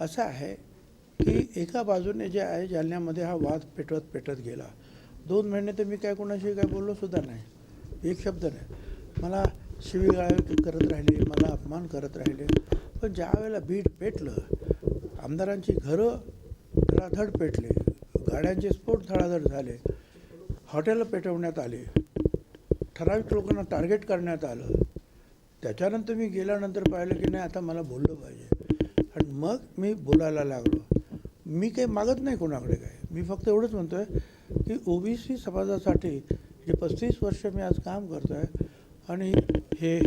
असं आहे की एका बाजूने जे आहे जालन्यामध्ये हा वाद पेटवत पेटत गेला. दोन महिने तर मी काय कोणाशी काय बोललो सुद्धा नाही. एक शब्द नाही. मला शिवीगाळ करत राहिले मला अपमान करत राहिले. पण ज्या वेळेला बीट पेटलं आमदारांची घरं धडाधड पेटले गाड्यांचे स्फोट धडाधड झाले हॉटेलं पेटवण्यात आले ठराविक लोकांना टार्गेट करण्यात आलं. त्याच्यानंतर मी गेल्यानंतर पाहिलं की नाही आता मला बोललं पाहिजे. आणि मग मी बोलायला लागलो. मी काही मागत नाही कोणाकडे काय. मी फक्त एवढंच म्हणतो आहे की ओबीसी समाजासाठी जे पस्तीस वर्ष मी आज काम करतो आहे आणि हे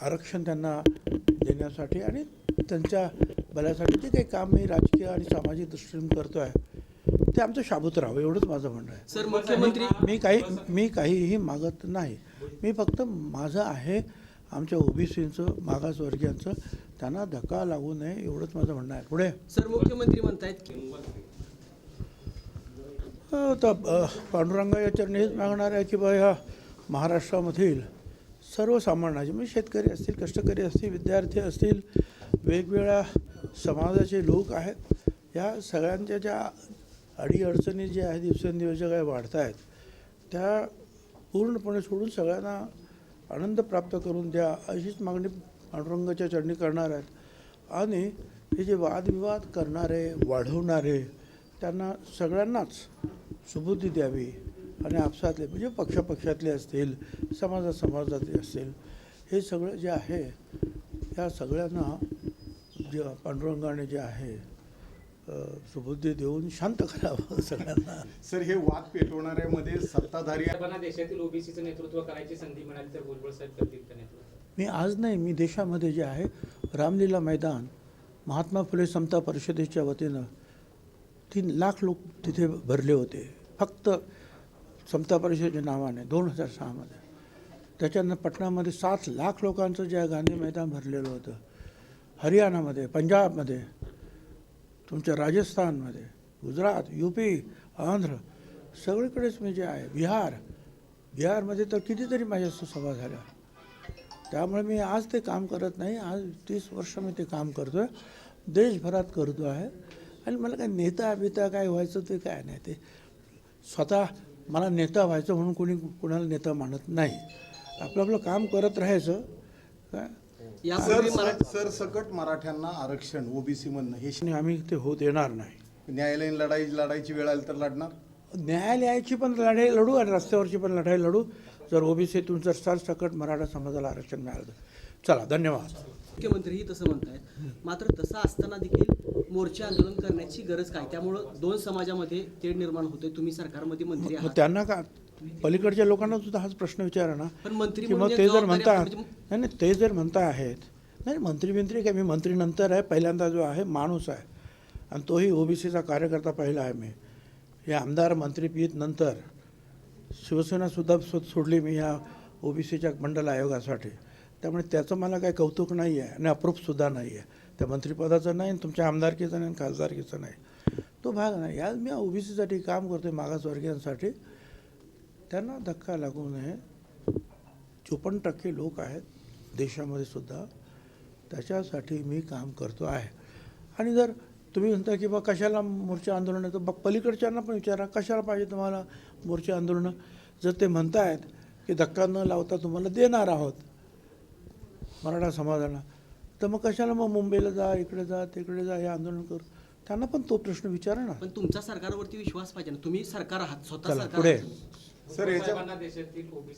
आरक्षण त्यांना देण्यासाठी आणि त्यांच्या भल्यासाठी जे काही काम मी राजकीय आणि सामाजिक दृष्टीने करतो आहे ते आमचं शाबूत राहावं एवढंच माझं म्हणणं आहे. सर मुख्यमंत्री मी काही मी काहीही मागत नाही. मी फक्त माझं आहे आमच्या ओबीसीचं मागासवर्गीयांचं त्यांना धक्का लागू नये एवढंच माझं म्हणणं आहे. पुढे. सर मुख्यमंत्री म्हणतायत अ, पांडुरंगा या चरणी हेच मागणार आहे की बा ह्या महाराष्ट्रामधील सर्वसामान्याचे म्हणजे शेतकरी असतील कष्टकरी असतील विद्यार्थी असतील वेगवेगळ्या समाजाचे लोक आहेत. या सगळ्यांच्या ज्या अडीअडचणी ज्या आहेत दिवसेंदिवस ज्या काही वाढत आहेत त्या पूर्णपणे सोडून सगळ्यांना आनंद प्राप्त करून द्या अशीच मागणी पांडुरंगाच्या चरणी करणार आहेत. आणि हे जे वादविवाद करणारे वाढवणारे त्यांना सगळ्यांनाच सुबुद्धी द्यावी आणि आपसातले म्हणजे पक्षापक्षातले असतील समाजा समाजातले असतील हे सगळं जे आहे या सगळ्यांना जे पांडुरंगाने जे आहे सुबुद्धी देऊन शांत करावं सगळ्यांना. सर हे वाद पेटवणाऱ्यामध्ये सत्ताधारी देशातील ओबीसीचं नेतृत्व करायची संधी मिळाली तर भुजबळ साहेब करतील मी आज नाही मी देशामध्ये जे आहे रामलीला मैदान महात्मा फुले समता परिषदेच्या वतीनं तीन लाख लोक तिथे भरले होते. फक्त समता परिषदेच्या नावाने दोन हजार सहामध्ये. त्याच्यानंतर पटनामध्ये सात लाख लोकांचं जे आहे गांधी मैदान भरलेलं होतं हरियाणामध्ये पंजाबमध्ये तुमच्या राजस्थानमध्ये गुजरात यू पी आंध्र सगळीकडेच मी जे आहे बिहार बिहारमध्ये तर कितीतरी माझ्या सभा झाल्या. त्यामुळे मी आज ते काम करत नाही आज तीस वर्ष मी ते काम करतो आहे देशभरात करतो आहे. आणि मला काय नेता बिता काय व्हायचं ते काय नाही ते स्वतः मला नेता व्हायचं म्हणून कोणी कोणाला नेता मानत नाही. आपलं आपलं काम करत राहायचं काय? सर यापूर्वी मराठा सर सकट मराठ्यांना आरक्षण ओबीसी मधनं हे आणि आम्ही ते हो देणार नाही. न्यायालयीन लढाई लढायची वेळ आली तर लढणार? न्यायालयाची पण लढाई लढू आणि रस्त्यावरची पण लढाई लढू. जर ओबीसीतून जर सरसकट मराठा समाजाला आरक्षण मिळालं तर. चला धन्यवाद. मुख्यमंत्रीही तसं म्हणतायत. मात्र तसं असताना देखील मोर्चे आंदोलन करण्याची गरज काय? त्यामुळं दोन समाजामध्ये तेढ निर्माण होते तुम्ही सरकारमध्ये मंत्री मग आहात. त्यांना का पलीकडच्या लोकांना सुद्धा हाच प्रश्न विचारा ना. की मग ते जर म्हणतात म्हणजे- नाही नाही ते जर म्हणता आहेत नाही मंत्री मंत्री काय मी मंत्री नंतर आहे पहिल्यांदा जो आहे माणूस आहे. आणि तोही ओबीसीचा कार्यकर्ता पहिला आहे मी. हे आमदार मंत्री पीत नंतर शिवसेनासुद्धा सोडली मी ह्या ओबीसीच्या मंडल आयोगासाठी. त्यामुळे त्याचं मला काही कौतुक नाही आहे आणि अप्रूपसुद्धा नाही आहे त्या मंत्रिपदाचं नाही आणि तुमच्या आमदारकीचं नाही आणि खासदारकीचं नाही. तो भाग नाही. आज मी ओबीसीसाठी काम करतो मागासवर्गीयांसाठी. त्यांना धक्का लागू नये. चोपन्न टक्के लोक आहेत देशामध्ये सुद्धा. त्याच्यासाठी मी काम करतो आहे. आणि जर तुम्ही म्हणता की बा कशाला मोर्चा आंदोलन तर बा पलीकडच्यांना पण विचारा कशाला पाहिजे तुम्हाला मोर्चा आंदोलनं? जर ते म्हणतायत की धक्का न लावता तुम्हाला देणार आहोत. मराठा समाजाला. तर मग कशाला मग मुंबईला जा इकडे जा तिकडे जा हे आंदोलन करू? त्यांना पण तो प्रश्न विचारा ना. पण तुमचा सरकारवरती विश्वास पाहिजे ना. तुम्ही सरकार आहात स्वतः पुढे. सर याच्या देशातील ओबीसी